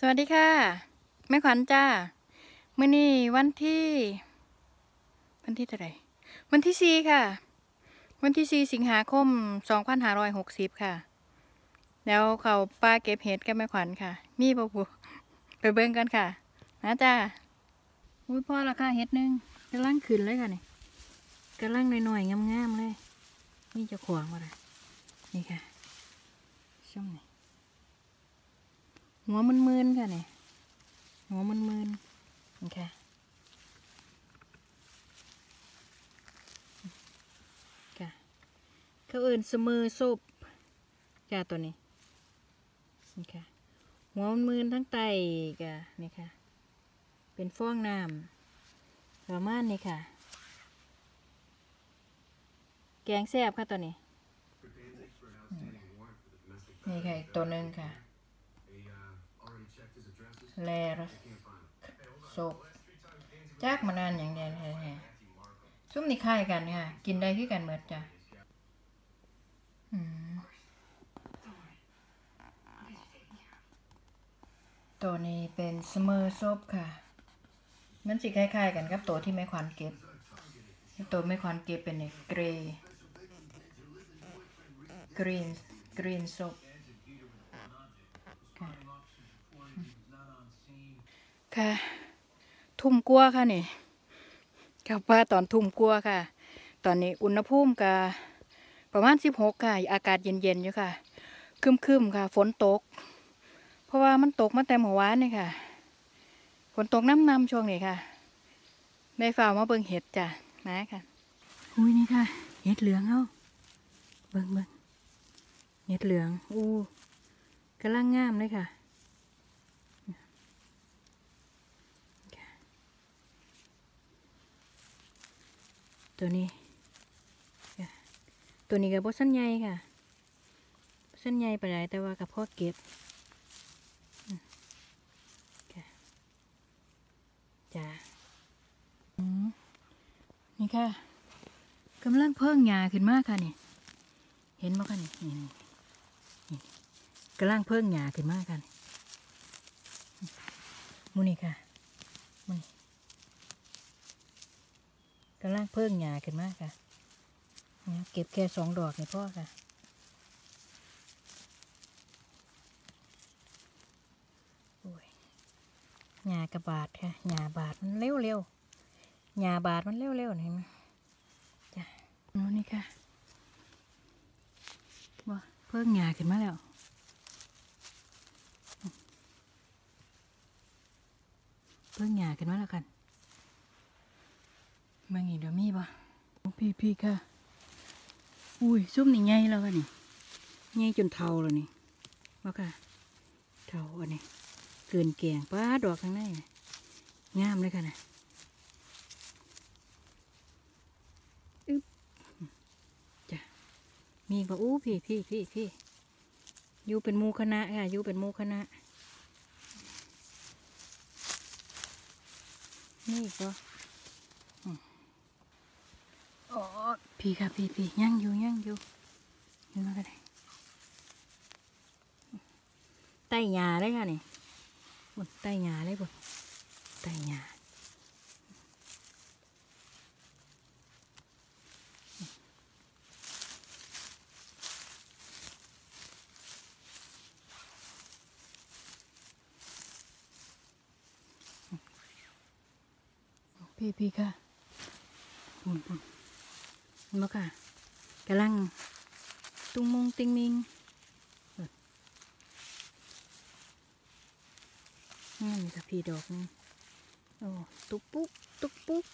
สวัสดีค่ะแม่ขวัญจ้ามื่อนี้วันที่ วันที่เท่าไหร่วันที่สี่ค่ะ วันที่สี่สิงหาคมสองพันห้าร้อยหกสิบค่ะ แล้วเขาป้าเก็บเห็ดกับแม่ขวัญค่ะ มีปะปูไปเบิ่งกันค่ะนะจ้าอุ้ยพ่อละค่ะเห็ดหนึงกำลังขึ้นเลยค่ะนี่กำลังหน่อยๆงามๆเลย นี่จะขวางมาเลยนี่ค่ะช่วงนี้ หัวมันมืนๆค่ะเนี่ยหัวมันมืนๆนี่ค่ะค่ะเขาเอื่นเสมอซุปจ้าตัวนี้นี่ค่ะหัวมันมืนทั้งไตกะนี่ค่ะ เป็นฟองน้ำประมาณนี้ค่ะ แกงแซ่บค่ะตัวนี้ นี่ค่ะอีกตัวหนึ่งค่ะ แลรโซบจากมานานอย่างเดียวแท้ๆซุ้มนี่คล้ายกันค่ะ กินได้คือกันเหมือนจ้ะตัวนี้เป็นสเมอร์ซบค่ะ มันสิคล้ายๆกันกับตัวที่แม่ควันเก็บ ตัวแม่ควันเก็บเป็นเนยเกรย์กรีนกรีนซบค่ะ ค่ะ ทุ่มกลัวค่ะนี่กับว่าตอนทุ่มกลัวค่ะ ตอนนี้อุณหภูมิก็ประมาณสิบหกค่ะ อากาศเย็นๆอยู่ค่ะครึมๆค่ะ ฝนตก เพราะว่ามันตกมาแต่เมื่อวานนี่ค่ะ ฝนตกน้ำนำช่วงนี้ค่ะได้ฝ่ามาเบิ่งเห็ดจ้ะนะค่ะอุ้ยนี่ค่ะ เห็ดเหลืองเอ้าเบิ่งเบิ่งเห็ดเหลืองอู้กำลังงามเลยค่ะ ตัวนี้ตัวนี้กับบสั้นใหญ่ค่ะสั้นใหญ่ไปไหนแต่ว่ากับพ่อเก็บจ้านี่ค่ะกำลังเพิ่งหญ้าขึ้นมากค่ะนี่ เห็นไหมคะนี่นี่นี่กำลังเพิ่งหญ้าขึ้นมาค่ะมูนี่ค่ะมูนี่ กำลังเพิ่งหญ้าขึ้นมากค่ะเก็บแค่สองดอกนี่พ่อค่ะโอ้ยหญ้ากระบาดค่ะหญ้าบาดมันเร็วเร็วหญ้าบาดมันเร็วเร็วเห็นไหมจ้ะโน่นนี่ค่ะบ่เพิ่งหญ้าขึ้นมาแล้วเพิ่งหญ้าขึ้นมาแล้วกัน มางี้เดี๋ยวมีบ่พี่พี่ค่ะอุ้ยซุ่มนี่ใหญ่แล้วค่ะนี่ใหญ่จนเทาแล้วนี่ว่าค่ะเทาอันนี้เกินแกงป้าดอกข้างในงามเลยค่ะนะอึ๊บจ้ะมีบ่อู้พี่พี่พี่พี่อยู่เป็นมูคณะค่ะอยู่เป็นมูคณะนี่ก็ อ๋อ พี่ค่ะพี่พี่ย่างอยู่ย่างอยู่เห็นไหมกันเลยใต้หญ้าเลยค่ะนี่บนใต้หญ้าเลยบนใต้หญ้าพี่พี่ค่ะปุ่นปุ่นเห็นบ่ค่ะกำลังตุ้งมงติงมิงนนั่ค่ะพีดอกนึงโอ้ตุกปุ๊กตุกปุ๊ก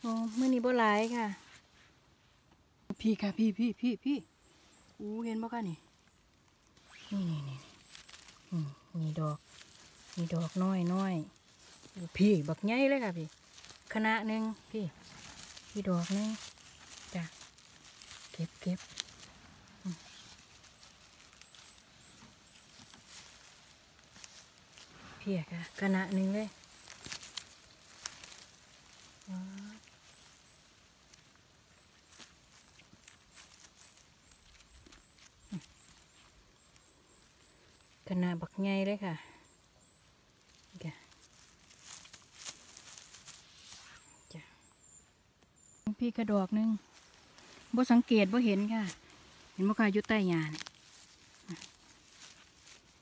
โอ้เมื่อนี้บ่หลายค่ะ พี่ค่ะพี่พี่พี่พี่อู้เห็นบ่ค่ะนี่นี่นี่นี่มนี่ดอกนี่ดอกน้อยน้อยพี่บักใหญ่เลยค่ะพี่คณะหนึ่งพี่พี่ดอกนี่ ก็บเก็บเพียกะกระณะหนึ่งเลยกระณะบักง่ายเลยค่ะพี่กระดอกนึง บ่สังเกตบ่เห็นค่ะ เห็นบ่ค่ะอยู่ใต้หญ้านี่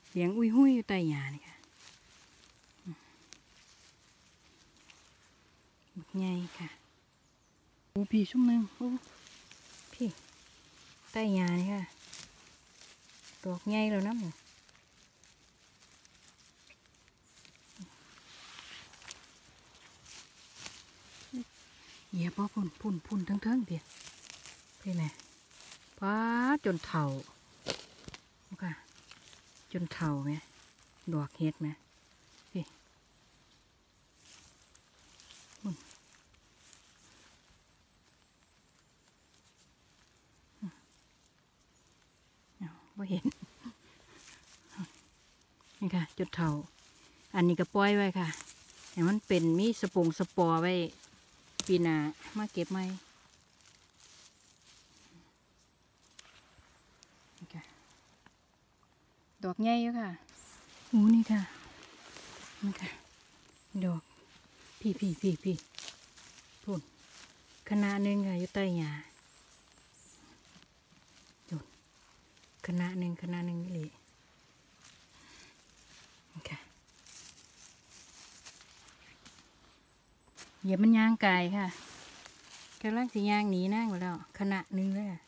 เสียงอุ้ยหุ้ยอยู่ใต้หญ้านี่ค่ะบักใหญ่ค่ะโอ้พี่ชุ่มหนึงโอ้พี่ใต้หญ้านี่ค่ะดอกใหญ่แล้วนะหมูเหยียบพ่อพุ่นพุ่นพุ่นทั้งเทิงเดียว พี่แม่ป้าจนเท่าค่ะจนเท่าไหมดอกเห็ดไหมพี่พุ่นอืมเอาเห็น นี่ค่ะจนเท่าอันนี้ก็ปล่อยไว้ค่ะแต่มันเป็นมีสปงสปอไว้ ปีนามาเก็บไหมนี่ค่ะ ดอกใหญ่อยู่ค่ะหูนี่ค่ะนี่ค่ะ ดอก พี่พี่พี่พี่พุ่นคณะหนึ่งค่ะอยู่ใต้หญ้าจุดคณะหนึ่งคณะหนึ่งนี่เลยนี่ค่ะเหยียบมันย่างไกายค่ะกำลังสิย่างหนีนั่งไปแล้วขณะหนึ่งเลยค่ะ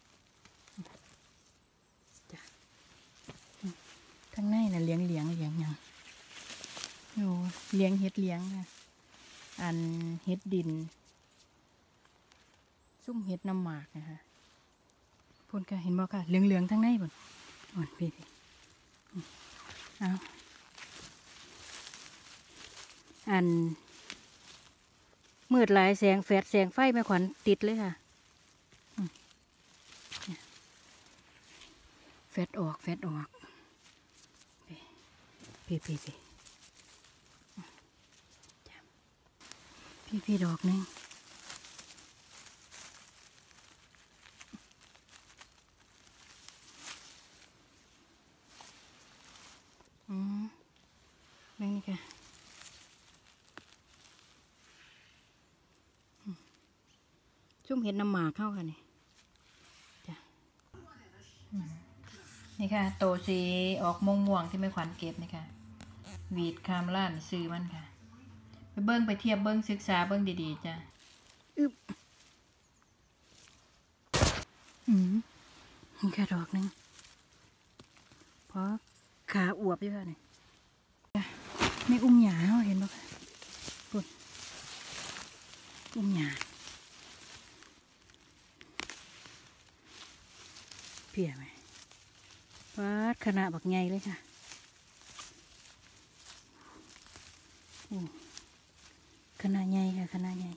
อืม ข้างในน่ะเลี้ยงเลี้ยงเลี้ยงยังโอ้เลี้ยงเห็ดเลี้ยงค่ะอันเห็ดดิน ซุ่มเห็ดน้ำหมากนะคะพ่นค่ะเห็นบ่ค่ะเหลืองเหลืองทั้งในบ่นอ่นพี่เอาอัน มืดหลายแสงแฟดแสงไฟแม่ขวัญติดเลยค่ะแฟดออกแฟดออก พี่พี่พี่พี่พี่ดอกหนึงอืมนี้ค่ะชุ่มเห็ดน้ำหมากเข้ากันนี่จ้ะนี่ค่ะ โตสีออกม่วงม่วงๆที่ไม่ขวัญเก็บนี่ค่ะ วีดคามล้านซื้อมันค่ะ ไปเบิ้งไปเทียบเบิ้งศึกษาเบิ้งดีๆจ้ะอึบอืมนี่ค่ะดอกหนึงเพราะขาอวบอยู่ค่ะนี่จ้ะไม่อุ้มหยาเนาะเห็นบ่ค่ะปุ่นอุ้มหยาเพียไหมวัดขนาดบักใหญ่เลยค่ะโอ้ขนาดใหญ่ค่ะขนาดใหญ่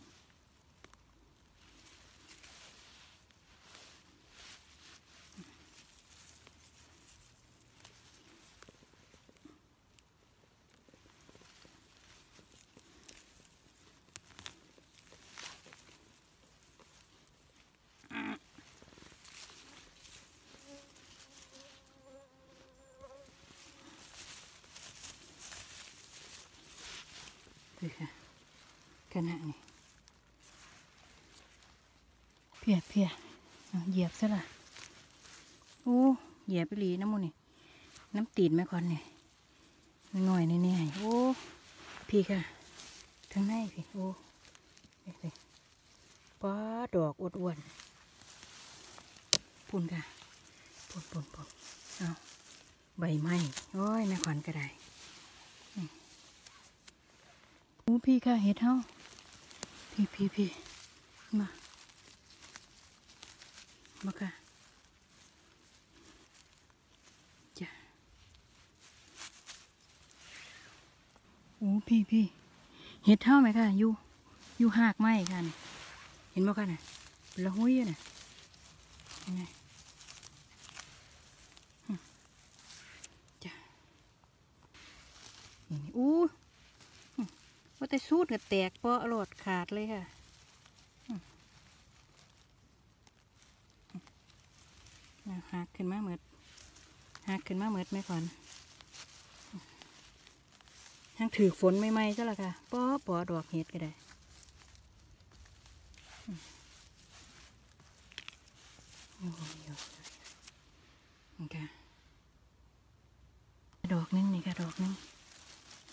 ดูค่ะขนาดนี้เพียเพียเอาเหยียบซะละโอ้เหยียบไปหลีน้ำมูนี่ น้ำตีนแม่คอนนี่หน่อยๆนี่ๆโอ้พี่ค่ะทางในพี่โอ้นี่สิป้าดอกอ้วนๆปุ่นค่ะปุ่นปุ่นปุ่นเอาใบไม้โอ้ยแม่คอนก็ได้ พี่ค่ะเห็ดเฮาพี่พี่พี่มามาค่ะจ้ะโอ้พี่พี่เห็ดเท่าไหมค่ะอยู่อยู่หากไหมค่ะนี่เห็นบ่ค่ะน่ะเป็นละหุ้ยน่ะเห็นไหมอืมจ้ะนี่นี่อู้ แต่สูดก็แตกเปาะหลอดขาดเลยค่ะหักขึ้นมาเหมือดหักขึ้นมาเหมือดไหมก่อนทั้งถือฝนไม่ไหมก็ละค่ะปอปอดอกเห็ดก็ได้ดอกนึงนี่ค่ะดอกนึง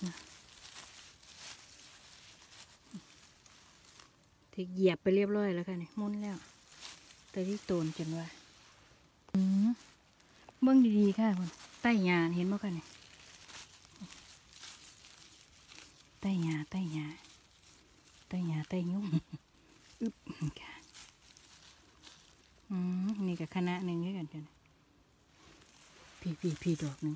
นะ ที่เหยียบไปเรียบร้อยแล้วค่ะนี่มุนแล้ว แต่ที่โตนจนว่าเบิ่งดีๆค่ะคุณใต้หญ้าเห็นบ่คะนี่ใต้หญ้าใต้หญ้าใต้หญ้าใต้ยุ่งอึบค่ะอืมนี่กับคณะหนึ่งด้วยกันจ้ะพี่พี่พี่ดอกหนึ่ง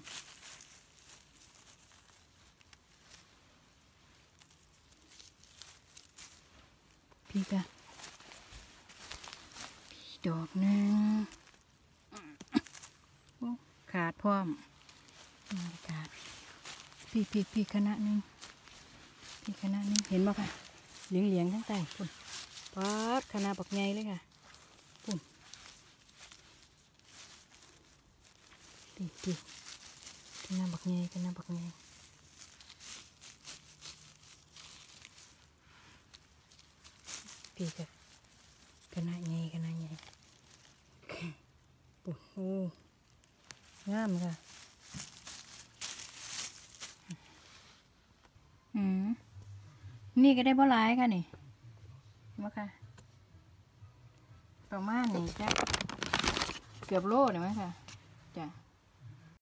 พี่กะพี่ดอกหนึ่งโอ้ขาดพร้อมอืมขาดพี่พี่พี่คณะหนึ่งพี่คณะหนึ่งเห็นบ่ค่ะ เหลียงเหลียงๆทั้งใต้ปุ่นป๊าดคณะบักใหญ่เลยค่ะปุ่นพี่พี่คณะบักใหญ่คณะบักให พี่กับคณะใหญ่คณะใหญ่ปุ่นโอ้งามค่ะอืมนี่ก็ได้บ่หลายค่ะนี่มาค่ะประมาณนี้จ้ะเกือบโลเนี่ยมั้งค่ะ